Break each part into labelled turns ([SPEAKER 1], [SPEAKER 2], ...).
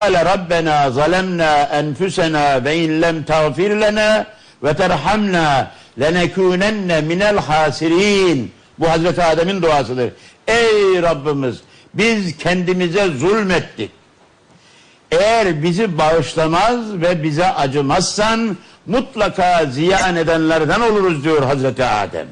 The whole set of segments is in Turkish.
[SPEAKER 1] Kale Rabbena zalemna enfusena ve in lem tağfir lena ve terhamna lenekunenne minel hasirin. Bu Hazreti Adem'in duasıdır. Ey Rabbimiz biz kendimize zulmettik. Eğer bizi bağışlamaz ve bize acımazsan mutlaka ziyan edenlerden oluruz diyor Hazreti Adem.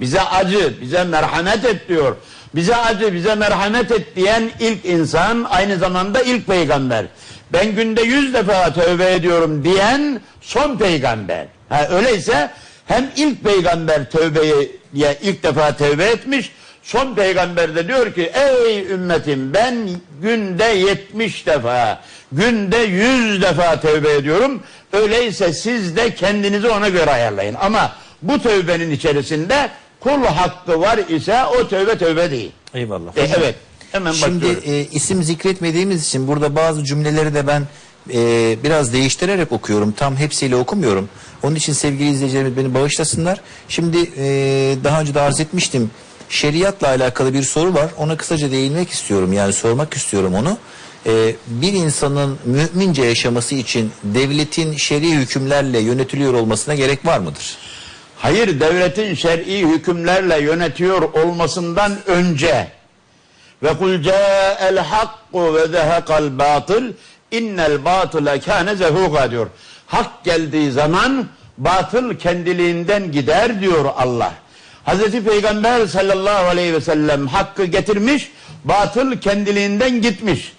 [SPEAKER 1] Bize acı, bize merhamet et diyor. Bize acı, bize merhamet et diyen ilk insan aynı zamanda ilk peygamber. Ben günde yüz defa tövbe ediyorum diyen son peygamber. Ha, öyleyse hem ilk peygamber tövbeyi diye ilk defa tövbe etmiş, son peygamber de diyor ki ey ümmetim ben günde 70 defa, günde 100 defa tövbe ediyorum. Öyleyse siz de kendinizi ona göre ayarlayın. Ama bu tövbenin içerisinde kul hakkı var ise o tövbe tövbe değil.
[SPEAKER 2] Eyvallah.
[SPEAKER 1] E, evet. Hemen
[SPEAKER 2] Şimdi
[SPEAKER 1] bakıyorum.
[SPEAKER 2] e, isim zikretmediğimiz için burada bazı cümleleri de ben e, biraz değiştirerek okuyorum. Tam hepsiyle okumuyorum. Onun için sevgili izleyicilerimiz beni bağışlasınlar. Şimdi e, daha önce de arz etmiştim. Şeriatla alakalı bir soru var. Ona kısaca değinmek istiyorum. Yani sormak istiyorum onu. E, bir insanın mümince yaşaması için devletin şer'i hükümlerle yönetiliyor olmasına gerek var mıdır?
[SPEAKER 1] Hayır devletin şer'i hükümlerle yönetiyor olmasından önce ve kul ca'el hakku ve zehekal batıl innel batıle kâne zehuka diyor. Hak geldiği zaman batıl kendiliğinden gider diyor Allah. Hazreti Peygamber sallallahu aleyhi ve sellem hakkı getirmiş, batıl kendiliğinden gitmiş.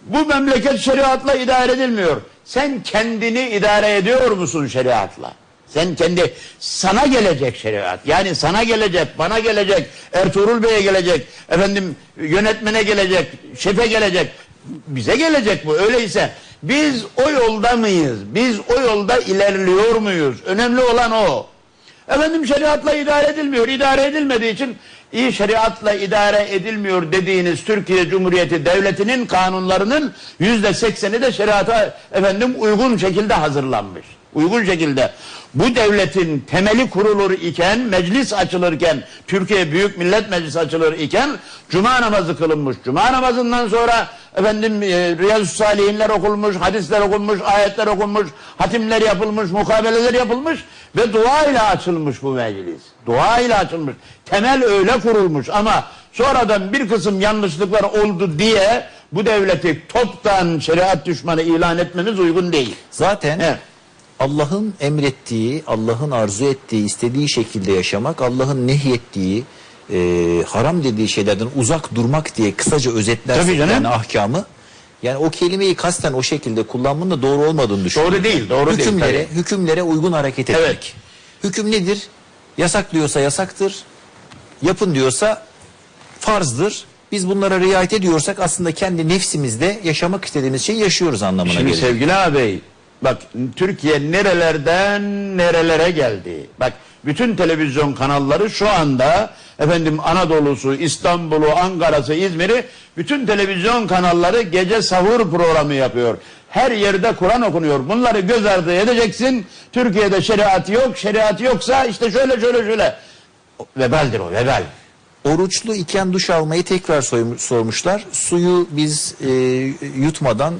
[SPEAKER 1] Bu memleket şeriatla idare edilmiyor. Sen kendini idare ediyor musun şeriatla? Sen kendi sana gelecek şeriat. Yani sana gelecek, bana gelecek, Ertuğrul Bey'e gelecek, efendim yönetmene gelecek, şefe gelecek. Bize gelecek bu. Öyleyse biz o yolda mıyız? Biz o yolda ilerliyor muyuz? Önemli olan o. Efendim şeriatla idare edilmiyor. İdare edilmediği için iyi şeriatla idare edilmiyor dediğiniz Türkiye Cumhuriyeti Devleti'nin kanunlarının yüzde sekseni de şeriata efendim uygun şekilde hazırlanmış. Uygun şekilde. Bu devletin temeli kurulur iken, meclis açılırken, Türkiye Büyük Millet Meclisi açılır iken cuma namazı kılınmış. Cuma namazından sonra efendim e, Riyazu Salihinler okunmuş, hadisler okunmuş, ayetler okunmuş, hatimler yapılmış, mukabeleler yapılmış ve dua ile açılmış bu meclis. Dua ile açılmış. Temel öyle kurulmuş ama sonradan bir kısım yanlışlıklar oldu diye bu devleti toptan şeriat düşmanı ilan etmemiz uygun değil.
[SPEAKER 2] Zaten
[SPEAKER 1] Evet.
[SPEAKER 2] Allah'ın emrettiği, Allah'ın arzu ettiği, istediği şekilde yaşamak, Allah'ın nehyettiği, e, haram dediği şeylerden uzak durmak diye kısaca özetlersek yani ahkamı. Yani o kelimeyi kasten o şekilde kullanmanın da doğru olmadığını düşünüyorum.
[SPEAKER 1] Doğru değil, doğru değil,
[SPEAKER 2] hükümlere,
[SPEAKER 1] tabii.
[SPEAKER 2] hükümlere uygun hareket etmek.
[SPEAKER 1] Evet.
[SPEAKER 2] Hüküm nedir? Yasak diyorsa yasaktır. Yapın diyorsa farzdır. Biz bunlara riayet ediyorsak aslında kendi nefsimizde yaşamak istediğimiz şeyi yaşıyoruz anlamına
[SPEAKER 1] Şimdi
[SPEAKER 2] gelir.
[SPEAKER 1] sevgili ağabey bak Türkiye nerelerden nerelere geldi. Bak bütün televizyon kanalları şu anda efendim Anadolu'su, İstanbul'u, Ankara'sı, İzmir'i bütün televizyon kanalları gece sahur programı yapıyor. Her yerde Kur'an okunuyor. Bunları göz ardı edeceksin. Türkiye'de şeriat yok. Şeriat yoksa işte şöyle şöyle şöyle. Vebaldir o vebal.
[SPEAKER 2] Oruçlu iken duş almayı tekrar sormuşlar. Suyu biz e, yutmadan e,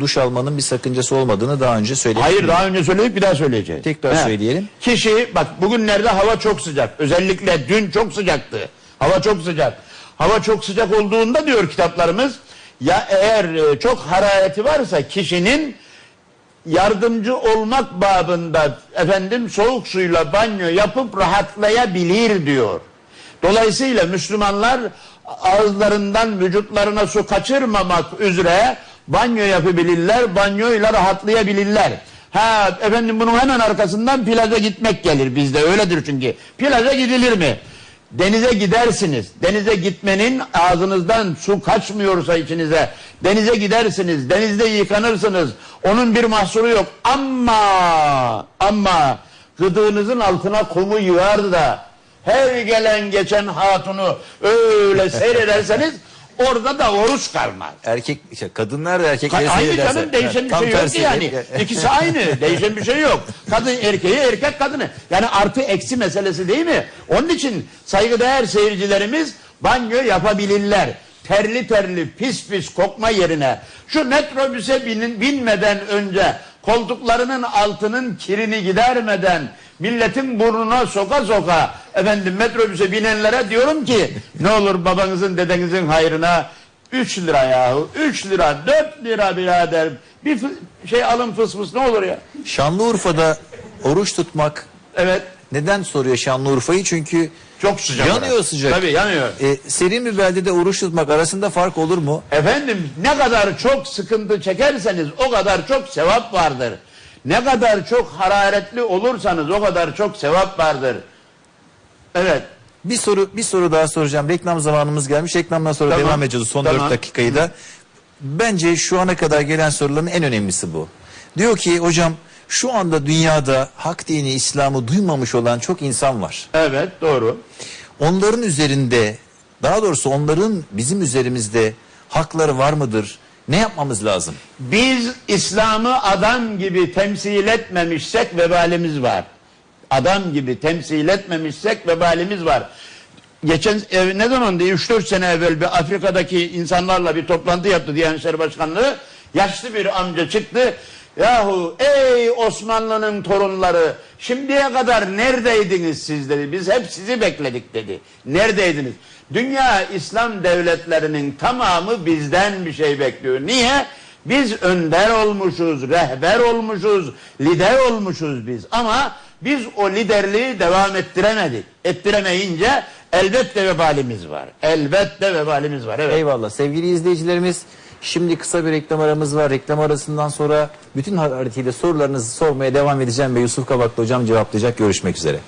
[SPEAKER 2] duş almanın bir sakıncası olmadığını daha önce söyledik.
[SPEAKER 1] Hayır daha önce söyledik bir daha söyleyeceğiz.
[SPEAKER 2] Tekrar söyleyelim.
[SPEAKER 1] Kişi bak bugünlerde hava çok sıcak. Özellikle dün çok sıcaktı. Hava çok sıcak. Hava çok sıcak olduğunda diyor kitaplarımız ya eğer e, çok harareti varsa kişinin yardımcı olmak babında efendim soğuk suyla banyo yapıp rahatlayabilir diyor. Dolayısıyla Müslümanlar ağızlarından vücutlarına su kaçırmamak üzere banyo yapabilirler, banyoyla rahatlayabilirler. Ha efendim bunun hemen arkasından plaja gitmek gelir bizde öyledir çünkü. Plaja gidilir mi? Denize gidersiniz. Denize gitmenin ağzınızdan su kaçmıyorsa içinize. Denize gidersiniz. Denizde yıkanırsınız. Onun bir mahsuru yok. Ama ama gıdığınızın altına kumu yığar da her gelen geçen hatunu öyle seyrederseniz orada da oruç kalmaz.
[SPEAKER 2] Erkek, şey, kadınlar da erkekleri
[SPEAKER 1] Aynı
[SPEAKER 2] seyrederse-
[SPEAKER 1] canım değişen bir şey yok ki yani. İkisi aynı. Değişen bir şey yok. Kadın erkeği, erkek kadını. Yani artı eksi meselesi değil mi? Onun için saygıdeğer seyircilerimiz banyo yapabilirler. terli terli pis pis kokma yerine şu metrobüse binin, binmeden önce koltuklarının altının kirini gidermeden milletin burnuna soka soka efendim metrobüse binenlere diyorum ki ne olur babanızın dedenizin hayrına 3 lira yahu 3 lira 4 lira birader bir şey alın fıs fıs ne olur ya
[SPEAKER 2] Şanlıurfa'da oruç tutmak
[SPEAKER 1] evet
[SPEAKER 2] neden soruyor Şanlıurfa'yı? Çünkü
[SPEAKER 1] çok sıcak
[SPEAKER 2] yanıyor
[SPEAKER 1] orası.
[SPEAKER 2] sıcak.
[SPEAKER 1] tabii yanıyor
[SPEAKER 2] E, serin bir beldede oruç tutmak arasında fark olur mu?
[SPEAKER 1] Efendim ne kadar çok sıkıntı çekerseniz o kadar çok sevap vardır. Ne kadar çok hararetli olursanız o kadar çok sevap vardır. Evet.
[SPEAKER 2] Bir soru bir soru daha soracağım. Reklam zamanımız gelmiş. Reklamdan sonra
[SPEAKER 1] Tamam.
[SPEAKER 2] devam edeceğiz. Son
[SPEAKER 1] Tamam.
[SPEAKER 2] 4 dakikayı da. Bence şu ana kadar gelen soruların en önemlisi bu. Diyor ki hocam şu anda dünyada hak dini İslam'ı duymamış olan çok insan var.
[SPEAKER 1] Evet doğru.
[SPEAKER 2] Onların üzerinde daha doğrusu onların bizim üzerimizde hakları var mıdır? Ne yapmamız lazım?
[SPEAKER 1] Biz İslam'ı adam gibi temsil etmemişsek vebalimiz var. Adam gibi temsil etmemişsek vebalimiz var. Geçen e, ne zaman diye 3-4 sene evvel bir Afrika'daki insanlarla bir toplantı yaptı Diyanet İşleri Başkanlığı. Yaşlı bir amca çıktı. Yahu ey Osmanlı'nın torunları şimdiye kadar neredeydiniz siz dedi. Biz hep sizi bekledik dedi. Neredeydiniz? Dünya İslam devletlerinin tamamı bizden bir şey bekliyor. Niye? Biz önder olmuşuz, rehber olmuşuz, lider olmuşuz biz. Ama biz o liderliği devam ettiremedik. Ettiremeyince elbette vebalimiz var. Elbette vebalimiz var. Evet.
[SPEAKER 2] Eyvallah sevgili izleyicilerimiz. Şimdi kısa bir reklam aramız var. Reklam arasından sonra bütün hararetiyle sorularınızı sormaya devam edeceğim ve Yusuf Kabaklı hocam cevaplayacak. Görüşmek üzere.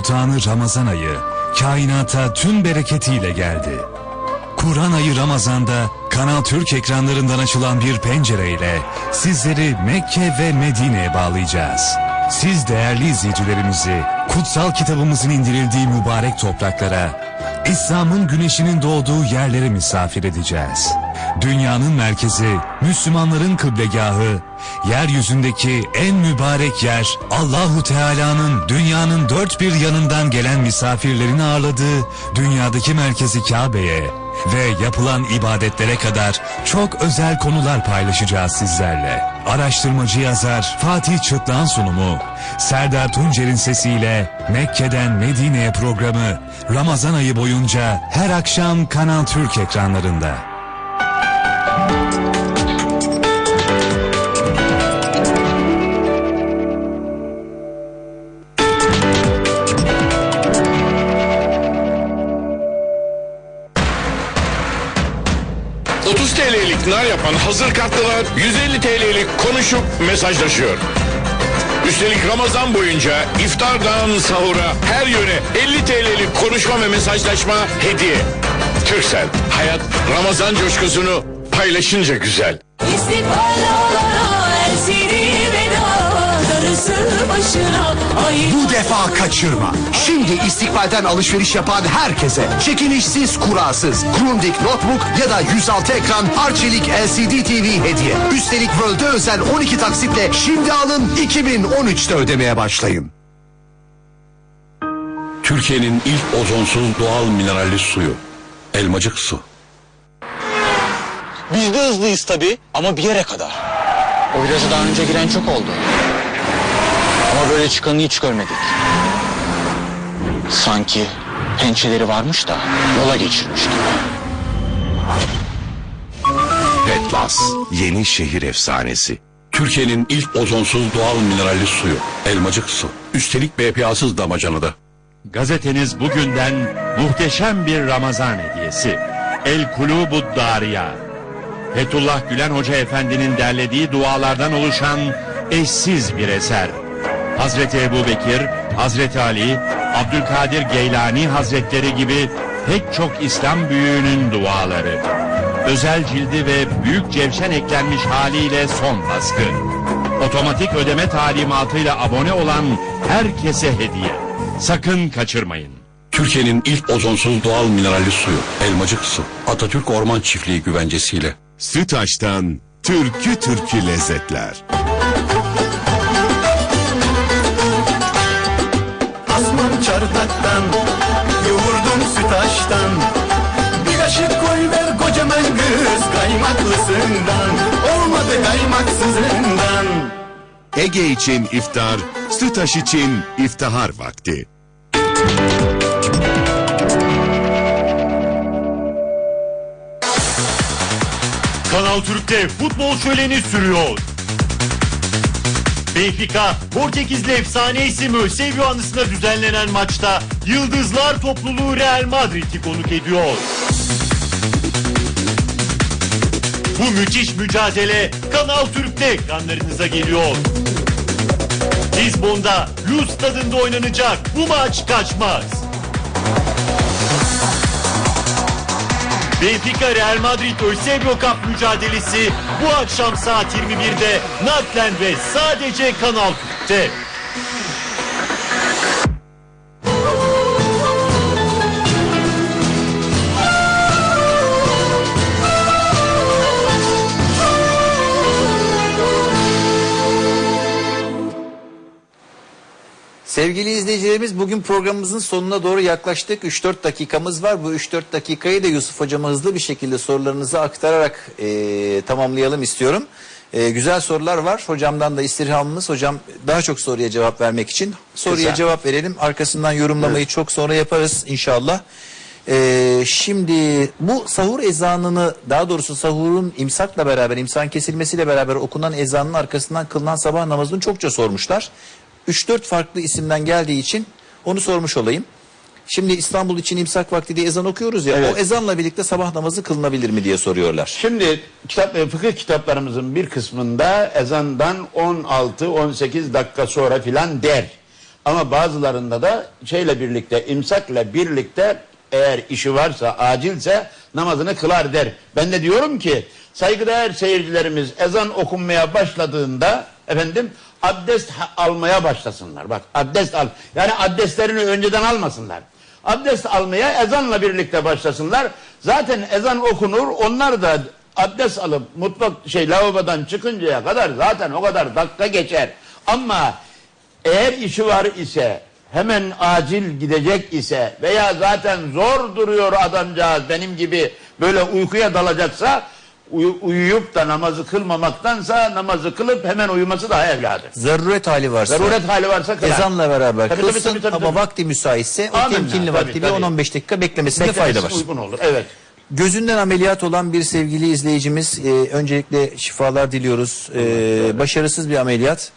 [SPEAKER 3] Sultanı Ramazan ayı kainata tüm bereketiyle geldi. Kur'an ayı Ramazan'da Kanal Türk ekranlarından açılan bir pencereyle sizleri Mekke ve Medine'ye bağlayacağız. Siz değerli izleyicilerimizi kutsal kitabımızın indirildiği mübarek topraklara, İslam'ın güneşinin doğduğu yerlere misafir edeceğiz. Dünyanın merkezi, Müslümanların kıblegahı, yeryüzündeki en mübarek yer Allahu Teala'nın dünyanın dört bir yanından gelen misafirlerini ağırladığı dünyadaki merkezi Kabe'ye ve yapılan ibadetlere kadar çok özel konular paylaşacağız sizlerle. Araştırmacı yazar Fatih Çıtlan sunumu, Serdar Tuncer'in sesiyle Mekke'den Medine'ye programı Ramazan ayı boyunca her akşam Kanal Türk ekranlarında.
[SPEAKER 4] 30 TL'lik nar yapan hazır kartlılar 150 TL'lik konuşup mesajlaşıyor. Üstelik Ramazan boyunca iftardan sahura her yöne 50 TL'lik konuşma ve mesajlaşma hediye. Türksel, hayat Ramazan coşkusunu paylaşınca güzel.
[SPEAKER 5] İstikballara
[SPEAKER 6] Bu defa kaçırma. Şimdi istikbalden alışveriş yapan herkese çekilişsiz kurasız Grundig Notebook ya da 106 ekran Arçelik LCD TV hediye. Üstelik World'e özel 12 taksitle şimdi alın 2013'te ödemeye başlayın.
[SPEAKER 7] Türkiye'nin ilk ozonsuz doğal mineralli suyu. Elmacık su.
[SPEAKER 8] Biz de hızlıyız tabii ama bir yere kadar. O viraja daha önce giren çok oldu. Ama böyle çıkanı hiç görmedik. Sanki pençeleri varmış da yola geçirmiş gibi.
[SPEAKER 7] Petlas. Yeni şehir efsanesi. Türkiye'nin ilk ozonsuz doğal mineralli suyu. Elmacık su. Üstelik BPA'sız damacanada.
[SPEAKER 9] Gazeteniz bugünden muhteşem bir Ramazan hediyesi. El Kulubu Dariya. Fethullah Gülen Hoca Efendi'nin derlediği dualardan oluşan eşsiz bir eser. Hazreti Ebu Bekir, Hazreti Ali, Abdülkadir Geylani Hazretleri gibi pek çok İslam büyüğünün duaları. Özel cildi ve büyük cevşen eklenmiş haliyle son baskı. Otomatik ödeme talimatıyla abone olan herkese hediye. Sakın kaçırmayın.
[SPEAKER 7] Türkiye'nin ilk ozonsuz doğal mineralli suyu. Elmacık su. Atatürk Orman Çiftliği güvencesiyle.
[SPEAKER 10] Sütaş'tan türkü türkü lezzetler.
[SPEAKER 11] Sütaştan Bir kaşık koy ver kocaman kız Kaymaklısından Olmadı kaymaksızından
[SPEAKER 10] Ege için iftar, Sütaş için iftihar vakti.
[SPEAKER 9] Kanal Türk'te futbol şöleni sürüyor. Benfica, Portekizli efsane isim Eusebio anısına düzenlenen maçta Yıldızlar topluluğu Real Madrid'i konuk ediyor. Bu müthiş mücadele Kanal Türk'te ekranlarınıza geliyor. Lisbon'da Luz stadında oynanacak bu maç kaçmaz. Benfica Real Madrid Eusebio Cup mücadelesi bu akşam saat 21'de naklen ve sadece Kanal Türk'te.
[SPEAKER 2] Sevgili izleyicilerimiz bugün programımızın sonuna doğru yaklaştık. 3-4 dakikamız var. Bu 3-4 dakikayı da Yusuf Hocama hızlı bir şekilde sorularınızı aktararak e, tamamlayalım istiyorum. E, güzel sorular var. Hocamdan da istirhamımız. Hocam daha çok soruya cevap vermek için soruya
[SPEAKER 1] Güzel.
[SPEAKER 2] cevap verelim. Arkasından yorumlamayı çok sonra yaparız inşallah. E, şimdi bu sahur ezanını daha doğrusu sahurun imsakla beraber imsan kesilmesiyle beraber okunan ezanın arkasından kılınan sabah namazını çokça sormuşlar. 3-4 farklı isimden geldiği için onu sormuş olayım. Şimdi İstanbul için imsak vakti diye ezan okuyoruz ya.
[SPEAKER 1] Evet.
[SPEAKER 2] O ezanla birlikte sabah namazı kılınabilir mi diye soruyorlar.
[SPEAKER 1] Şimdi kitap, e, fıkıh kitaplarımızın bir kısmında ezandan 16-18 dakika sonra filan der. Ama bazılarında da şeyle birlikte, imsakla birlikte eğer işi varsa, acilse namazını kılar der. Ben de diyorum ki saygıdeğer seyircilerimiz ezan okunmaya başladığında efendim abdest almaya başlasınlar. Bak abdest al. Yani abdestlerini önceden almasınlar. Abdest almaya ezanla birlikte başlasınlar. Zaten ezan okunur. Onlar da abdest alıp mutfak şey lavabodan çıkıncaya kadar zaten o kadar dakika geçer. Ama eğer işi var ise hemen acil gidecek ise veya zaten zor duruyor adamcağız benim gibi böyle uykuya dalacaksa uyu- uyuyup da namazı kılmamaktansa namazı kılıp hemen uyuması daha evladır.
[SPEAKER 2] Zaruret hali varsa.
[SPEAKER 1] Zaruret hali varsa kılar.
[SPEAKER 2] Ezanla beraber
[SPEAKER 1] Tabii, tabii,
[SPEAKER 2] kılsın
[SPEAKER 1] tabii, tabii,
[SPEAKER 2] ama
[SPEAKER 1] tabii.
[SPEAKER 2] vakti müsaitse o temkinli
[SPEAKER 1] tabii,
[SPEAKER 2] vakti bir
[SPEAKER 1] tabii.
[SPEAKER 2] 10-15 dakika beklemesinde fayda var.
[SPEAKER 1] Uygun olur. Evet.
[SPEAKER 2] Gözünden ameliyat olan bir sevgili izleyicimiz e, öncelikle şifalar diliyoruz. E, başarısız bir ameliyat.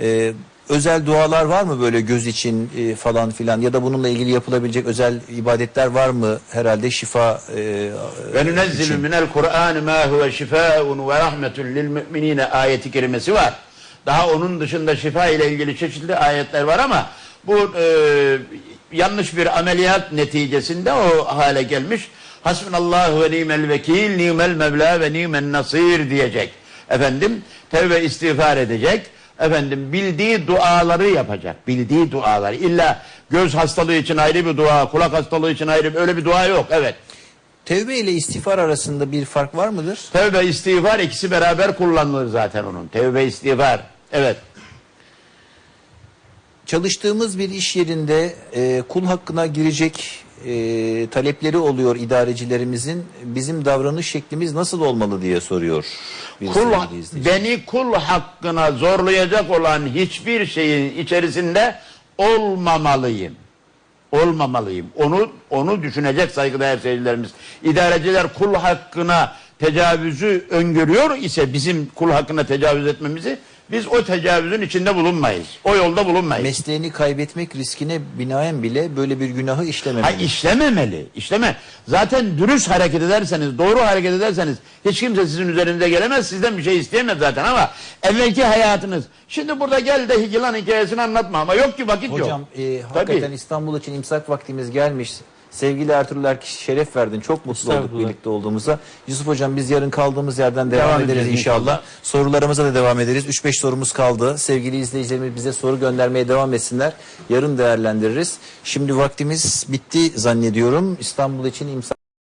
[SPEAKER 2] E, özel dualar var mı böyle göz için e, falan filan ya da bununla ilgili yapılabilecek özel ibadetler var mı herhalde şifa e,
[SPEAKER 1] Ve nunezzilu minel Kur'an ma huve şifaun ve rahmetun lil müminine ayeti kerimesi var. Daha onun dışında şifa ile ilgili çeşitli ayetler var ama bu e, yanlış bir ameliyat neticesinde o hale gelmiş. Hasbunallahu ve nimel vekil, nimel mevla ve nimen nasir diyecek. Efendim tevbe istiğfar edecek. Efendim bildiği duaları yapacak. Bildiği duaları. İlla göz hastalığı için ayrı bir dua, kulak hastalığı için ayrı bir öyle bir dua yok. Evet.
[SPEAKER 2] tevbe ile istiğfar arasında bir fark var mıdır?
[SPEAKER 1] Tevbe istiğfar ikisi beraber kullanılır zaten onun. Tevbe istiğfar. Evet.
[SPEAKER 2] Çalıştığımız bir iş yerinde e, kul hakkına girecek e, talepleri oluyor idarecilerimizin. Bizim davranış şeklimiz nasıl olmalı diye soruyor.
[SPEAKER 1] Kul, beni kul hakkına zorlayacak olan hiçbir şeyin içerisinde olmamalıyım. Olmamalıyım. Onu onu düşünecek saygıdeğer seyircilerimiz. İdareciler kul hakkına tecavüzü öngörüyor ise bizim kul hakkına tecavüz etmemizi biz o tecavüzün içinde bulunmayız. O yolda bulunmayız.
[SPEAKER 2] Mesleğini kaybetmek riskine binaen bile böyle bir günahı işlememeli.
[SPEAKER 1] Ha işlememeli. İşleme. Zaten dürüst hareket ederseniz, doğru hareket ederseniz hiç kimse sizin üzerinize gelemez. Sizden bir şey isteyemez zaten ama evvelki hayatınız. Şimdi burada gel de yılan hikayesini anlatma ama yok ki vakit yok.
[SPEAKER 2] Hocam e, hakikaten
[SPEAKER 1] Tabii.
[SPEAKER 2] İstanbul için imsak vaktimiz gelmiş. Sevgili Ertuğrul Erkiş şeref verdin. Çok mutlu olduk birlikte olduğumuza. Yusuf Hocam biz yarın kaldığımız yerden devam,
[SPEAKER 12] Devam
[SPEAKER 2] ederiz inşallah.
[SPEAKER 12] inşallah.
[SPEAKER 2] Sorularımıza da devam ederiz. 3-5 sorumuz kaldı. Sevgili izleyicilerimiz bize soru göndermeye devam etsinler. Yarın değerlendiririz. Şimdi vaktimiz bitti zannediyorum. İstanbul için imza